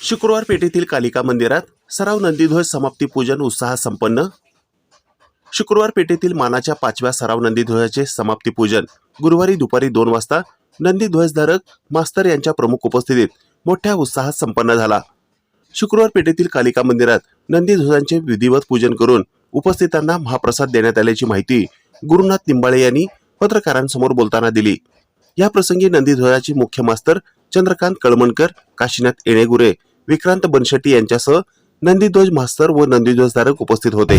शुक्रवार पेठेतील कालिका मंदिरात सराव नंदीध्वज समाप्ती पूजन उत्साह संपन्न. शुक्रवार पेठेतील मानाच्या पाचव्या सराव नंदीध्वजाचे समाप्ती पूजन गुरुवारी दुपारी दोन वाजता नंदीध्वजधारक मास्तर यांच्या प्रमुख उपस्थितीत मोठ्या उत्साहात संपन्न झाला. शुक्रवार पेठेतील कालिका मंदिरात नंदीध्वजांचे विधिवत पूजन करून उपस्थितांना महाप्रसाद देण्यात आल्याची माहिती गुरुनाथ निंबाळे यांनी पत्रकारांसमोर बोलताना दिली. या प्रसंगी नंदीध्वजाची मुख्य मास्तर चंद्रकांत कळमणकर काशीनाथ येणेगुरे विक्रांत बनशेट्टी यांच्यासह नंदीध्वज मास्तर व नंदीध्वजधारक उपस्थित होते.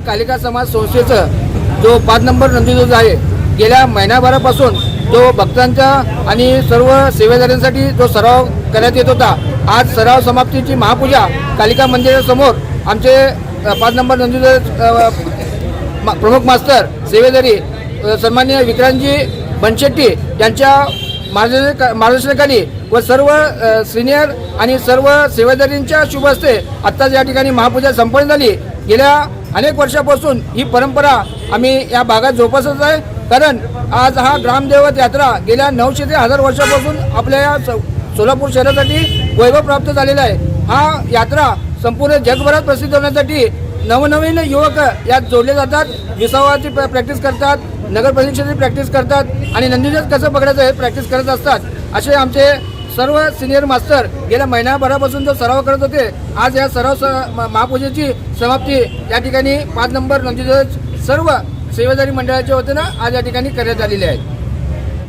कालिका समाज संस्थेचं जो पाच नंबर नंदीध्वज आहे गेल्या महिन्याभरापासून जो भक्तांच्या आणि सर्व सेवेदारांसाठी जो सराव करण्यात येत होता आज सराव समाप्तीची महापूजा कालिका मंदिरासमोर आमचे पाच नंबर नंदीध्वज मा- प्रमुख मास्तर सेवेदारी सन्मान्य सन्माननीय विक्रांतजी बनशेट्टी यांच्या मार्गदर्शन मार्गदर्शनाखाली व सर्व सिनियर आणि सर्व सेवेदारींच्या शुभ हस्ते आत्ताच या ठिकाणी महापूजा संपन्न झाली. गेल्या अनेक वर्षापासून ही परंपरा आम्ही या भागात जोपासत आहे. कारण आज हा ग्रामदेवत यात्रा गेल्या नऊशे ते हजार वर्षापासून आपल्या या सो- सोलापूर शहरासाठी वैभव प्राप्त झालेला आहे. हा यात्रा संपूर्ण जगभरात प्रसिद्ध होण्यासाठी नवनवीन युवक यात जोडले जातात. विसावाची प्रॅक्टिस करतात. नगर परिषदेची प्रॅक्टिस करतात. आणि नंदीजच कसं पकडायचं हे प्रॅक्टिस करत असतात. असे आमचे सर्व सिनियर मास्टर गेल्या महिन्याभरापासून जो सराव करत होते आज या सराव स- म- महापूजेची समाप्ती या ठिकाणी पाच नंबर नंदीजच सर्व सेवेदारी मंडळाच्या वतीनं आज या ठिकाणी करण्यात आलेली आहे.